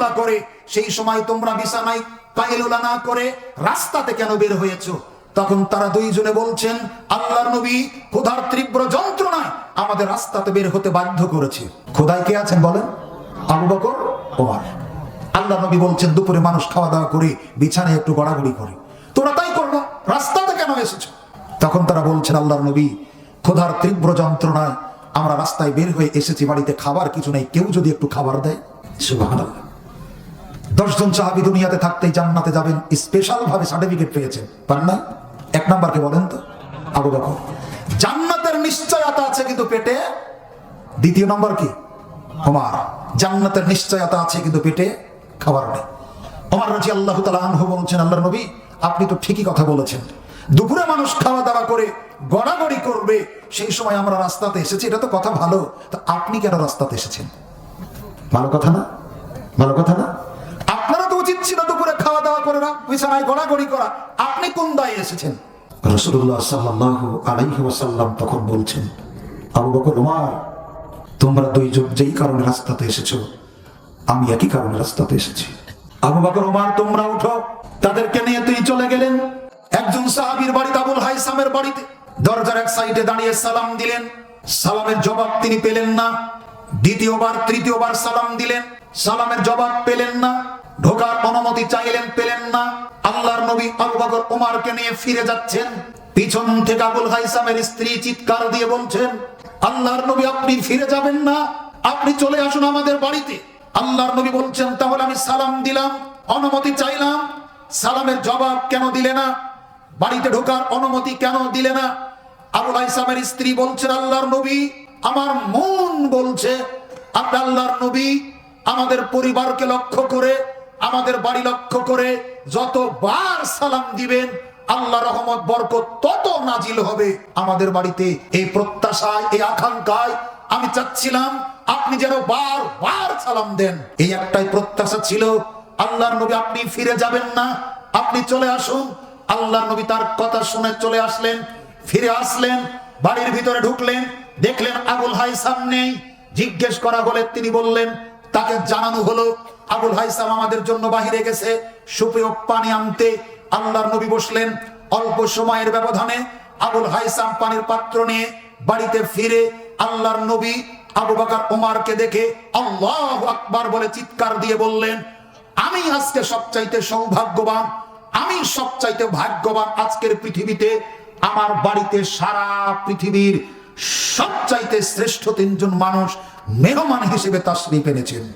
কাইলুলা করে, সেই সময় তোমরা বিছানায় কাইলুলা না করে রাস্তাতে কেন বের হয়েছো? তখন তারা দুইজনে বলছেন, আল্লাহর নবী ক্ষুধার তীব্র যন্ত্রণায় আমাদের রাস্তাতে বের হতে বাধ্য করেছে। খোদায় কে আছেন বলেন? আবু বকর, ওমর। আল্লাহ নবী বলছেন, দুপুরে মানুষ খাওয়া দাওয়া করে বিছানায় একটু গড়াগড়ি করে। তোরা তাই করল? রাস্তাতে কেন এসেছ? তখন তারা বলছেন, আল্লাহর নবী, ক্ষুধার তীব্র যন্ত্রণায় আমরা রাস্তায় বের হয়ে এসেছি, বাড়িতে খাবার কিছু নেই, কেউ যদি একটু খাবার দেয়? সুবহানাল্লাহ। দশজন সাহাবি দুনিয়াতে থাকতেই জান্নাতে যাবেন স্পেশাল ভাবে সার্টিফিকেট পেয়েছেন। পান না? এক নাম্বারকে বলেন তো, আবু বকর। জান্নাতের নিশ্চয়তা আছে কিন্তু পেটে? দ্বিতীয় নম্বর কি? ওমার। জান্নাতের নিশ্চয়তা আছে কিন্তু পেটে? খাবার নেই। ওমর রাজি আল্লাহ তালা আনহু বলছেন, আল্লাহর নবী, আপনি তো ঠিকই কথা বলেছেন। দুপুরে মানুষ খাওয়া দাওয়া করে, গড়াগড়ি করবে, সেই সময় আমরা রাস্তাতে এসেছি, এটা তো কথা ভালো। তা আপনি কেন রাস্তাতে এসেছেন? ভালো কথা না? ভালো কথা না? খাওয়া দাওয়া করে না, বিছানায় গড়াগড়ি করা। আপনি কোন দায়ে এসেছেন? রসুল্লাহ সাল্লাহ আলাইহি ওয়াসাল্লাম তখন বলছেন, আবু বকর উমার তোমরা দুইজন যেই কারণে রাস্তাতে এসেছ, আমি একই কারণে রাস্তাতে এসেছি। আবু বকর উমার তোমরা উঠো, তাদেরকে নিয়ে তিনি চলে গেলেন। একজন সাহাবীর বাড়িতে, আবুল হাইসামের বাড়িতে, দরজার এক সাইডে দাঁড়িয়ে সালাম দিলেন। সালামের জবাব তিনি পেলেন না। দ্বিতীয়বার, তৃতীয়বার সালাম দিলেন। সালামের জবাব পেলেন না, ঢোকার অনুমতি চাইলেন, পেলেন না। আল্লাহর নবী আবু বকর ওমরকে নিয়ে ফিরে যাচ্ছেন। পিছন থেকে আবুল হাইসামের স্ত্রী চিৎকার দিয়ে বলছেন, আল্লাহর নবী, আপনি ফিরে যাবেন না? আপনি চলে আসুন আমাদের বাড়িতে। আল্লাহর নবী বলছেন, তাহলে আমি সালাম দিলাম, অনুমতি চাইলাম। সালামের জবাব কেন দিলে না? বাড়িতে ঢোকার অনুমতি কেন দিলে না? আবুল হাইসামের স্ত্রী বলছেন, আল্লাহর নবী, আমার মন বলছে আপনি আল্লাহর নবী আমাদের পরিবারকে লক্ষ্য করে, আমাদের বাড়ি লক্ষ্য করে যতবার সালাম দিবেন, আল্লাহ রহমত, বরকত, তত নাজিল হবে আমাদের বাড়িতে। এই প্রত্যাশায়, এই আকাঙ্ক্ষায় আমি চাচ্ছিলাম আপনি যেন বার বার সালাম দেন। এই একটাই প্রত্যাশা ছিল, আল্লাহর নবী আপনি ফিরে যাবেন না, আপনি চলে আসুন। আল্লাহর নবী তার কথা শুনে চলে আসলেন, ফিরে আসলেন, বাড়ির ভিতরে ঢুকলেন, দেখলেন আবুল হাইসাম নেই জিজ্ঞেস করা হলে তিনি বললেন তাকে জানানো হলো, আবুল হাইসাম আমাদের জন্য বাহিরে গেছে সুপেয় পানি আনতে আল্লাহর নবী বসলেন, অল্প সময়ের ব্যবধানে আবুল হাইসাম পানির পাত্র নিয়ে বাড়িতে ফিরে আল্লাহর নবী আবু বাকার ওমারকে দেখে আল্লাহ আকবার বলে চিৎকার দিয়ে বললেন, আমি আজকে সবচাইতে সৌভাগ্যবান, আমি সবচাইতে ভাগ্যবান আজকের পৃথিবীতে আমার বাড়িতে সারা পৃথিবীর সবচাইতে শ্রেষ্ঠ তিনজন মানুষ মেহমান হিসেবে তাসরিফ এনেছেন।